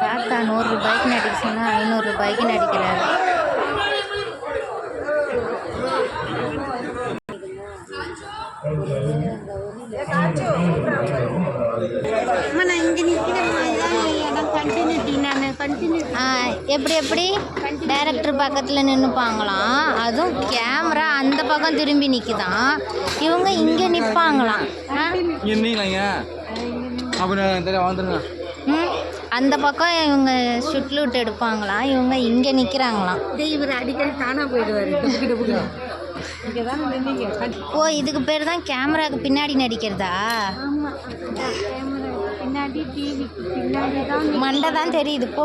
பார்த்தா நூறு ரூபாய்க்கு நடிச்சுன்னா ஐநூறு ரூபாய்க்கு நடிக்கிறாரு. நான் இங்கே நிற்கிறேம்மா இதான் இடம் கண்டினியூட்டி நான் கண்டினியூ ஆ, எப்படி எப்படி? டைரக்டர் பக்கத்தில் நின்றுப்பாங்களாம் அதுவும் கேமரா அந்த பக்கம் திரும்பி நிற்குதான் இவங்க இங்கே நிற்பாங்களாம் அந்த பக்கம் இவங்க ஷுட்லூட் எடுப்பாங்களாம். இவங்க இங்கே நிற்கிறாங்களாம் இவர் அடிக்கடி தானாக போயிடுவார். ஓ இதுக்கு பேர் தான் கேமராக்கு பின்னாடி நடிக்கிறதா மண்டை தான் தெரியுது போ.